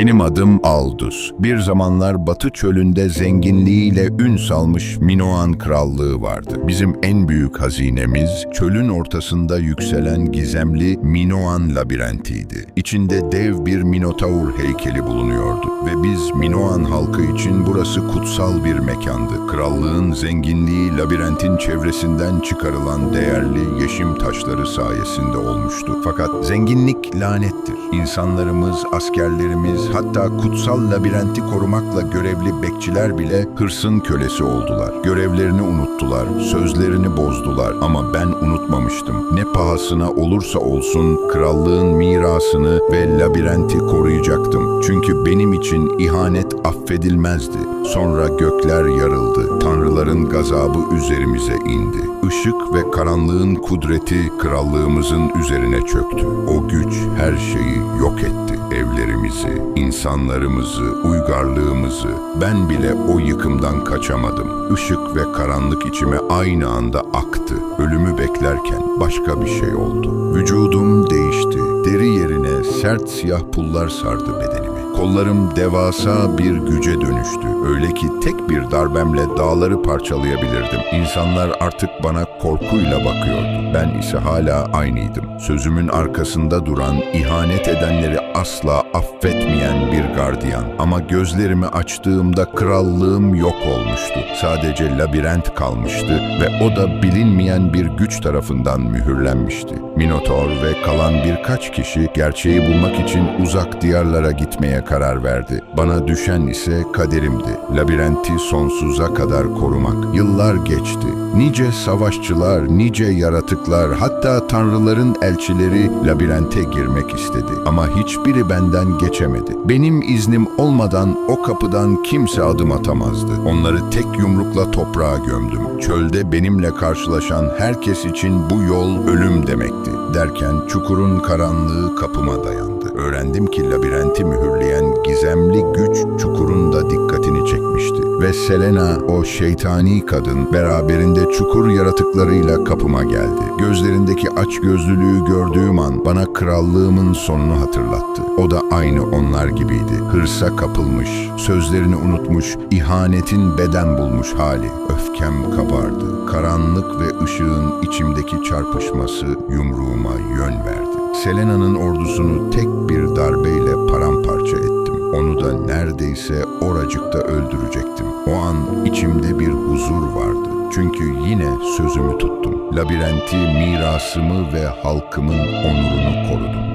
Benim adım Aldus. Bir zamanlar Batı çölünde zenginliğiyle ün salmış Minoan Krallığı vardı. Bizim en büyük hazinemiz çölün ortasında yükselen gizemli Minoan labirentiydi. İçinde dev bir Minotaur heykeli bulunuyordu ve biz Minoan halkı için burası kutsal bir mekandı. Krallığın zenginliği labirentin çevresinden çıkarılan değerli yeşim taşları sayesinde olmuştu. Fakat zenginlik lanettir. İnsanlarımız, askerlerimiz, hatta kutsal labirenti korumakla görevli bekçiler bile hırsın kölesi oldular. Görevlerini unuttular, sözlerini bozdular ama ben unutmamıştım. Ne pahasına olursa olsun krallığın mirasını ve labirenti koruyacaktım. Çünkü benim için ihanet affedilmezdi. Sonra gökler yarıldı. Tanrıların gazabı üzerimize indi. Işık ve karanlığın kudreti krallığımızın üzerine çöktü. O güç her şeyi yok etti. Evlerimizi, insanlarımızı, uygarlığımızı. Ben bile o yıkımdan kaçamadım. Işık ve karanlık içime aynı anda aktı. Ölümü beklerken başka bir şey oldu. Vücudum değişti. Deri yerine sert siyah pullar sardı bedenimi. Kollarım devasa bir güce dönüştü. Öyle ki tek bir darbemle dağları parçalayabilirdim. İnsanlar artık bana korkuyla bakıyordu. Ben ise hala aynıydım. Sözümün arkasında duran, ihanet edenleri asla affetmeyen bir gardiyan. Ama gözlerimi açtığımda krallığım yok olmuştu. Sadece labirent kalmıştı ve o da bilinmeyen bir güç tarafından mühürlenmişti. Minotor ve kalan birkaç kişi gerçeği bulmak için uzak diyarlara gitmeye karar verdi. Bana düşen ise kaderimdi. Labirenti sonsuza kadar korumak. Yıllar geçti. Nice savaşçılar, nice yaratıklar, hatta tanrıların elçileri labirente girmek istedi. Ama hiçbiri benden geçemedi. Benim iznim olmadan o kapıdan kimse adım atamazdı. Onları tek yumrukla toprağa gömdüm. Çölde benimle karşılaşan herkes için bu yol ölüm demekti. Derken çukurun karanlığı kapıma dayandı. Öğrendim ki labirenti mühürleyen gizemli güç çukurun da dikkatini çekmişti. Ve Selena, o şeytani kadın, beraberinde çukur yaratıklarıyla kapıma geldi. Gözlerindeki açgözlülüğü gördüğüm an bana krallığımın sonunu hatırlattı. O da aynı onlar gibiydi. Hırsa kapılmış, sözlerini unutmuş, ihanetin beden bulmuş hali. Öfkem kabardı. Karanlık ve ışığın içimdeki çarpışması yumruğuma yön. Selena'nın ordusunu tek bir darbeyle paramparça ettim. Onu da neredeyse oracıkta öldürecektim. O an içimde bir huzur vardı. Çünkü yine sözümü tuttum. Labirenti, mirasımı ve halkımın onurunu korudum.